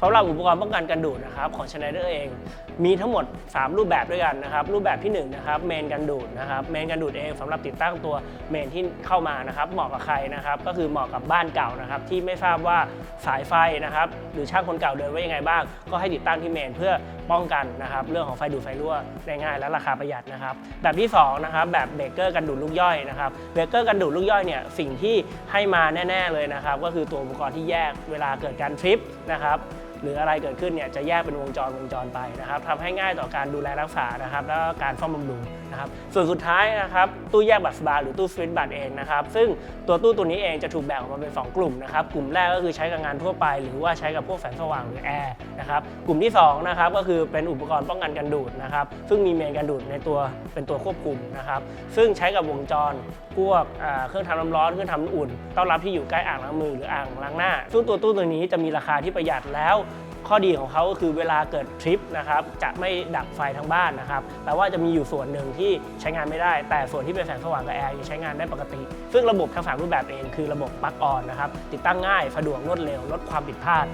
สำหรับอุปกรณ์ป้องกันกันดูดนะครับของ Schneider เอง มีทั้งหมด 3 รูปแบบด้วยกันนะครับรูปแบบที่1นะครับเมนกันดูดนะครับเมนกันดูดเองสำหรับติดตั้งตัวเมนที่เข้ามานะครับเหมาะกับใครนะครับก็คือเหมาะกับบ้านเก่านะครับที่ไม่ทราบว่าสายไฟนะครับหรือช่างคนเก่าเดินไว้ยังไงบ้าง ก็ให้ติดตั้งที่เมนเพื่อป้องกันนะครับเรื่องของไฟดูดไฟรั่วได้ง่ายและราคาประหยัดนะครับแบบที่สองนะครับแบบเบรกเกอร์กันดูดลูกย่อยนะครับเบรกเกอร์กันดูดลูกย่อยเนี่ยสิ่งที่ให้มาแน่ ๆเลยนะครับก็คือตัวอุปกรณ์ที่แยกเวลาเกิดการทริปนะครับหรืออะไรเกิดขึ้นเนี่ยจะแยกเป็นวงจรวงจรไปนะครับทำให้ง่ายต่อการดูแลรักษานะครับแล้วก็การซ่อมบำรุงนะครับส่วนสุดท้ายนะครับตู้แยกบัตรสบาร์หรือตู้สวิตช์บัตรเองนะครับซึ่งตัวตู้ตัวนี้เองจะถูกแบ่งออกมาเป็น 2 กลุ่มนะครับกลุ่มแรกก็คือใช้กับงานทั่วไป หรือว่าใช้กับพวกแสงสว่างหรือแอร์นะครับกลุ่มที่2นะครับก็คือเป็นอุปกรณ์ป้องกันการดูดนะครับซึ่งมีเมนการดูดในตัวเป็นตัวควบคุมนะครับซึ่งใช้กับวงจรพวกเครื่องทำน้ำร้อนเครื่องทำน้ำอุ่น ต้อนรับที่อยู่ใกล้อ่างล้างมือหรืออ่างล้างหน้า ซึ่งตัวตู้ตัวนี้จะมีราคาที่ประหยัดแล้ว ข้อดีของเขาก็คือเวลาเกิดทริปนะครับจะไม่ดับไฟทั้งบ้านนะครับแต่ว่าจะมีอยู่ส่วนหนึ่งที่ใช้งานไม่ได้ แต่ส่วนที่เป็นแสงสว่างกับแอร์ยังใช้งานได้ปกติ ซึ่งระบบทั้งสามรูปแบบเองคือระบบปลั๊กออนนะครับติดตั้งง่ายสะดวกรวดเร็วลดความผิดพลาด